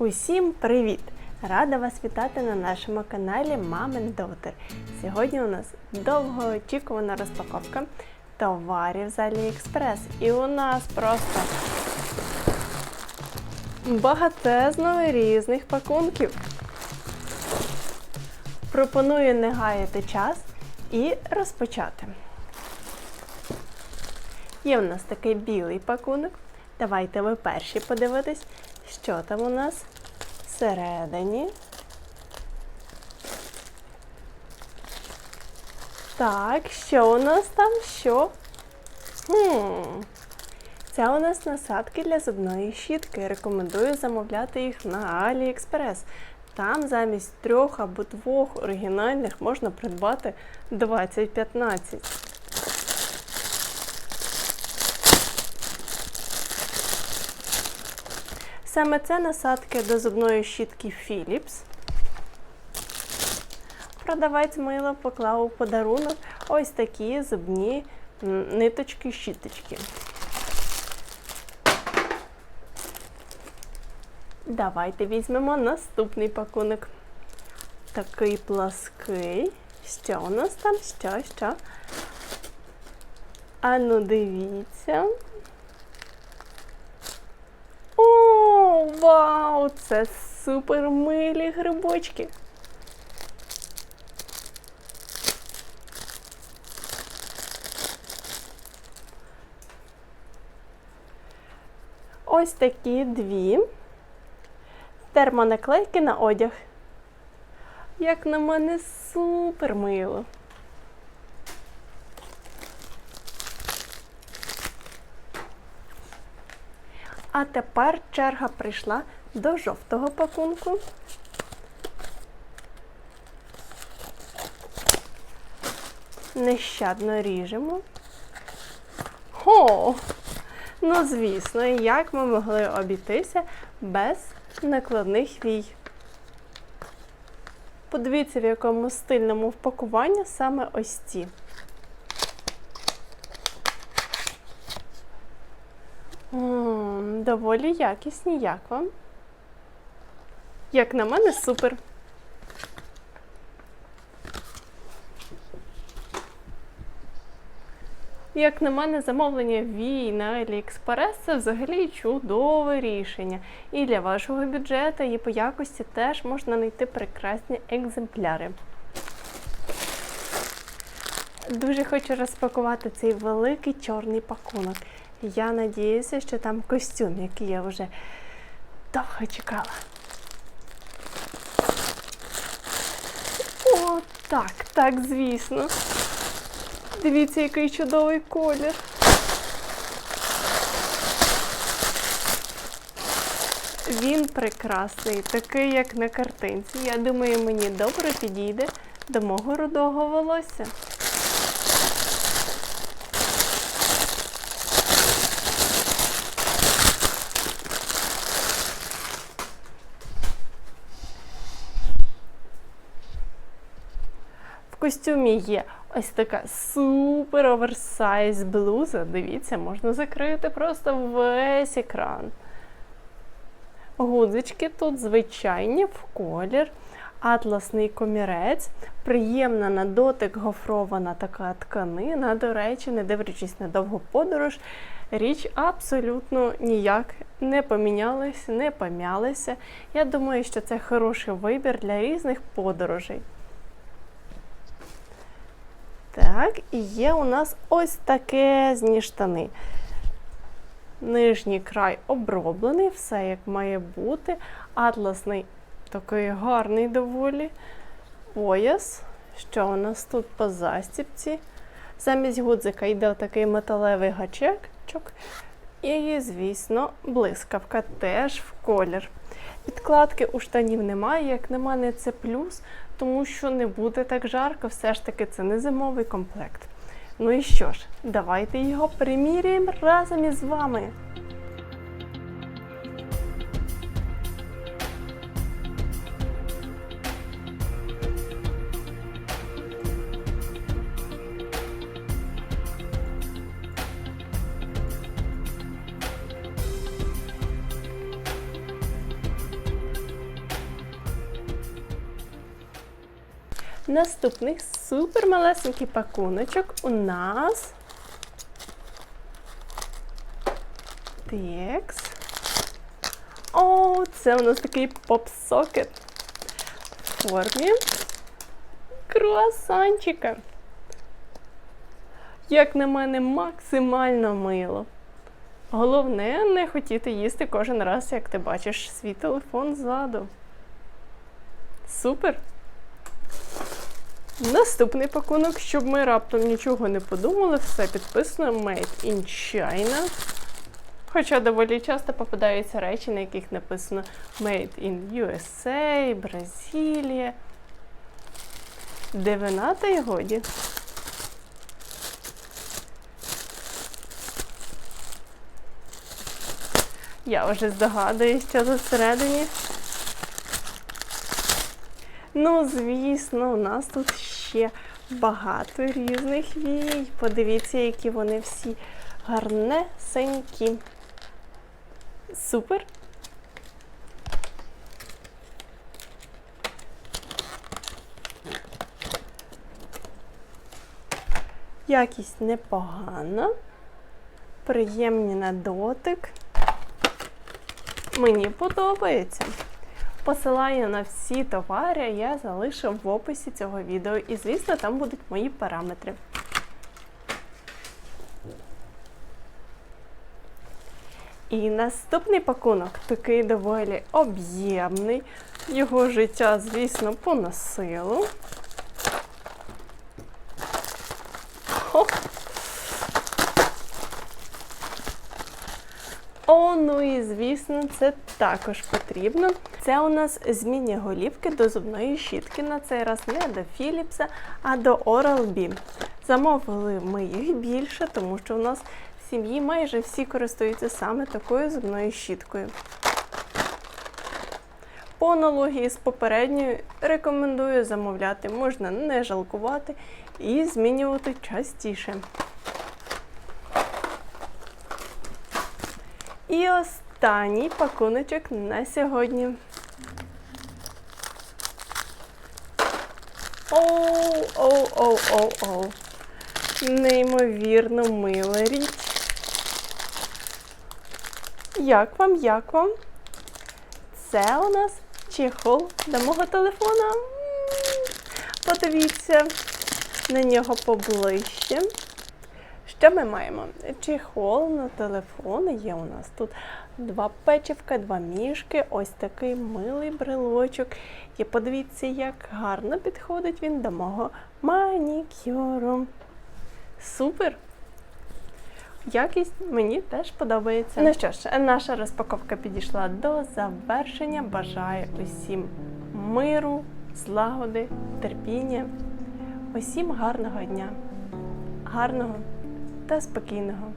Усім привіт! Рада вас вітати на нашому каналі Мамин Дотер. Сьогодні у нас довгоочікувана розпаковка товарів з AliExpress. І у нас просто багатезно різних пакунків. Пропоную не гаяти час і розпочати. Є у нас такий білий пакунок. Давайте ви перші подивитесь, що там у нас всередині. Так, що у нас там? Що? Хм. Це у нас насадки для зубної щітки. Рекомендую замовляти їх на AliExpress. Там замість трьох або двох оригінальних можна придбати 20-15. Саме це насадки до зубної щітки Philips. Продавець мила поклав у подарунок ось такі зубні ниточки-щіточки. Давайте візьмемо наступний пакунок. Такий плаский. Що у нас там? Що, що? Ану, дивіться. О, вау! Це супер милі грибочки. Ось такі дві термонаклейки на одяг. Як на мене супер мило. А тепер черга прийшла до жовтого пакунку. Нещадно ріжемо. О! Ну, звісно, як ми могли обійтися без накладних вій. Подивіться, в якому стильному впакуванні саме ось ці. Доволі якісні, як вам? Як на мене, супер. Як на мене, замовлення Вій на AliExpress – це взагалі чудове рішення. І для вашого бюджету, і по якості теж можна знайти прекрасні екземпляри. Дуже хочу розпакувати цей великий чорний пакунок. Я надіюся, що там костюм, який я вже довго чекала. О, так, так, звісно. Дивіться, який чудовий колір. Він прекрасний, такий, як на картинці. Я думаю, мені добре підійде до мого рудого волосся. Костюмі є ось така супер оверсайз блуза. Дивіться, можна закрити просто весь екран. Гудзички тут звичайні в колір, атласний комірець, приємна на дотик гофрована така тканина. До речі, не дивлячись на довгу подорож, річ абсолютно ніяк не помінялася, не пом'ялася. Я думаю, що це хороший вибір для різних подорожей. Так, і є у нас ось таке зні штани. Нижній край оброблений, все як має бути. Атласний такий гарний доволі пояс. Що у нас тут по застіпці? Замість гудзика йде такий металевий гачечок. І, звісно, блискавка теж в колір. Підкладки у штанів немає, як на мене, це плюс, тому що не буде так жарко, все ж таки це не зимовий комплект. Ну і що ж, давайте його приміряємо разом із вами. Наступний супермалесенький пакуночок у нас. Текс. О, це у нас такий поп-сокет в формі круасанчика. Як на мене, максимально мило. Головне не хотіти їсти кожен раз, як ти бачиш свій телефон ззаду. Супер! Наступний пакунок, щоб ми раптом нічого не подумали, все підписано Made in China. Хоча доволі часто попадаються речі, на яких написано Made in USA, Бразилія. Де вина, та й годі. Я вже здогадуюсь, що тут. Ну, звісно, у нас тут ще багато різних вій. Подивіться, які вони всі гарнесенькі. Супер! Якість непогана, приємні на дотик. Мені подобається. Посилання на всі товари я залишу в описі цього відео. І, звісно, там будуть мої параметри. І наступний пакунок такий доволі об'ємний. Його життя, звісно, поносило. Хо! О, ну і звісно, це також потрібно. Це у нас змінні голівки до зубної щітки. На цей раз не до Philips, а до Oral-B. Замовили ми їх більше, тому що у нас в сім'ї майже всі користуються саме такою зубною щіткою. По аналогії з попередньою рекомендую замовляти, можна не жалкувати і змінювати частіше. І останній пакуночок на сьогодні. Оу, оу, оу, оу, оу. Неймовірно мила річ. Як вам, як вам? Це у нас чехол до мого телефона. Подивіться на нього поближче. Що ми маємо? Чехол на телефон. Є у нас тут два печивка, два мішки, ось такий милий брелочок. І подивіться, як гарно підходить він до мого манікюру. Супер! Якість мені теж подобається. Ну що ж, наша розпаковка підійшла до завершення. Бажаю усім миру, злагоди, терпіння, усім гарного дня, гарного та спокійного.